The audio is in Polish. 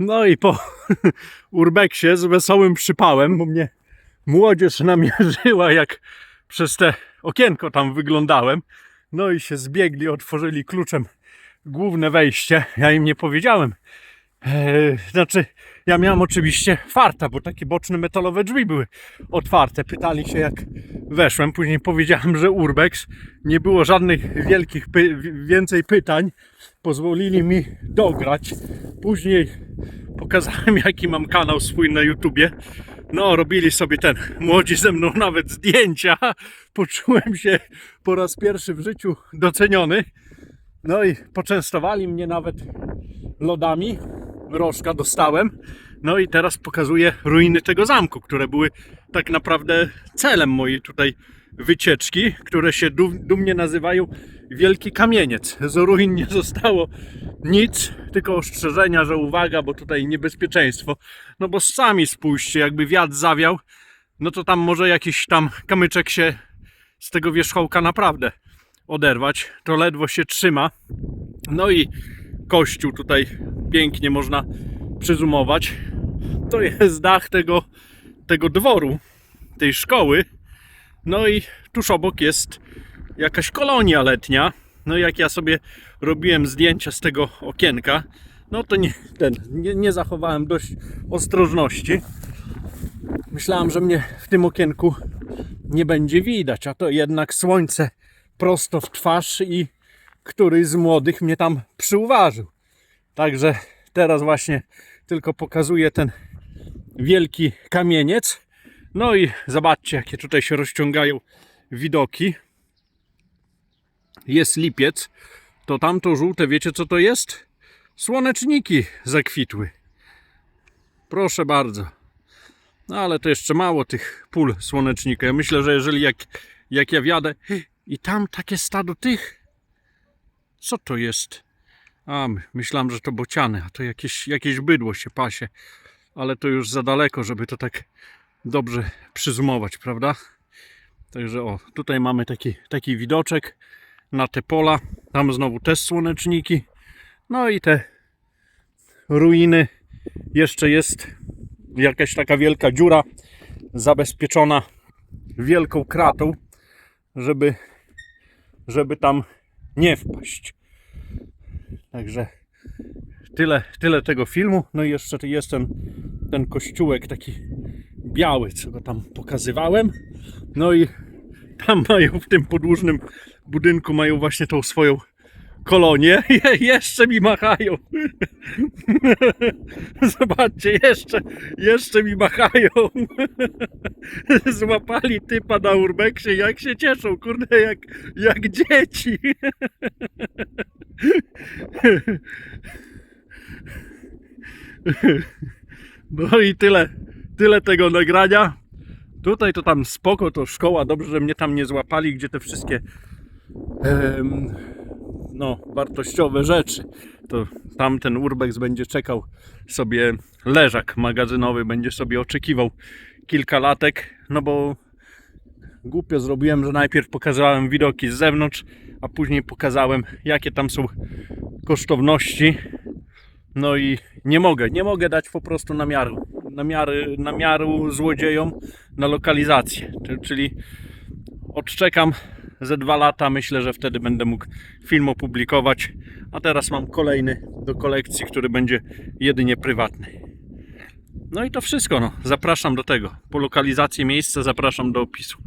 No i po urbeksie z wesołym przypałem, bo mnie młodzież namierzyła, jak przez te okienko tam wyglądałem. No i się zbiegli, otworzyli kluczem główne wejście. Ja im nie powiedziałem. Eee, znaczy, ja miałem oczywiście farta, bo takie boczne metalowe drzwi były otwarte. Pytali się, jak weszłem. Później powiedziałem, że urbex. Nie było żadnych wielkich, py- więcej pytań. Pozwolili mi dograć. Później pokazałem, jaki mam kanał swój na YouTubie. No, robili sobie ten młodzi ze mną nawet zdjęcia. Poczułem się po raz pierwszy w życiu doceniony. No i poczęstowali mnie nawet lodami. Rożka dostałem. No i teraz pokazuję ruiny tego zamku, które były tak naprawdę celem mojej tutaj wycieczki, które się dum- dumnie nazywają Wielki Kamieniec. Z ruin nie zostało nic, tylko ostrzeżenia, że uwaga, bo tutaj niebezpieczeństwo. No bo sami spójrzcie, jakby wiatr zawiał, no to tam może jakiś tam kamyczek się z tego wierzchołka naprawdę oderwać. To ledwo się trzyma. No i kościół tutaj pięknie można przyzumować. To jest dach tego, tego dworu, tej szkoły. No i tuż obok jest jakaś kolonia letnia. No i jak ja sobie robiłem zdjęcia z tego okienka, no to nie, ten, nie, nie zachowałem dość ostrożności. Myślałem, że mnie w tym okienku nie będzie widać, a to jednak słońce prosto w twarz i któryś z młodych mnie tam przyuważył. Także teraz właśnie tylko pokazuję ten wielki kamieniec. No i zobaczcie, jakie tutaj się rozciągają widoki. Jest lipiec. To tamto żółte, wiecie co to jest? Słoneczniki zakwitły. Proszę bardzo. No ale to jeszcze mało tych pól słonecznika. Ja myślę, że jeżeli jak, jak ja wjadę i tam takie stado tych. Co to jest? A, my- myślałem, że to bociany, a to jakieś, jakieś bydło się pasie. Ale to już za daleko, żeby to tak dobrze przyzumować, prawda? Także o, tutaj mamy taki, taki widoczek na te pola. Tam znowu też słoneczniki. No i te ruiny. Jeszcze jest jakaś taka wielka dziura zabezpieczona wielką kratą, żeby, żeby tam nie wpaść. Także tyle, tyle tego filmu. No i jeszcze jest ten, ten kościółek taki biały, co go tam pokazywałem. No i tam mają w tym podłużnym budynku mają właśnie tą swoją kolonię. Je, jeszcze mi machają. Zobaczcie, jeszcze, jeszcze mi machają. Złapali typa na urbeksie, jak się cieszą, kurde, jak, jak dzieci. No i tyle, tyle tego nagrania. Tutaj to tam spoko, to szkoła, dobrze, że mnie tam nie złapali, gdzie te wszystkie em, no, wartościowe rzeczy. To tamten urbex będzie czekał sobie, leżak magazynowy będzie sobie oczekiwał kilka latek, no bo głupio zrobiłem, że najpierw pokazałem widoki z zewnątrz, a później pokazałem jakie tam są kosztowności. No i nie mogę, nie mogę dać po prostu namiaru, namiary, namiaru złodziejom na lokalizację. Czy- Czyli odczekam ze dwa lata, myślę, że wtedy będę mógł film opublikować. A teraz mam kolejny do kolekcji, który będzie jedynie prywatny. No i to wszystko. No. Zapraszam do tego. Po lokalizacji miejsca zapraszam do opisu.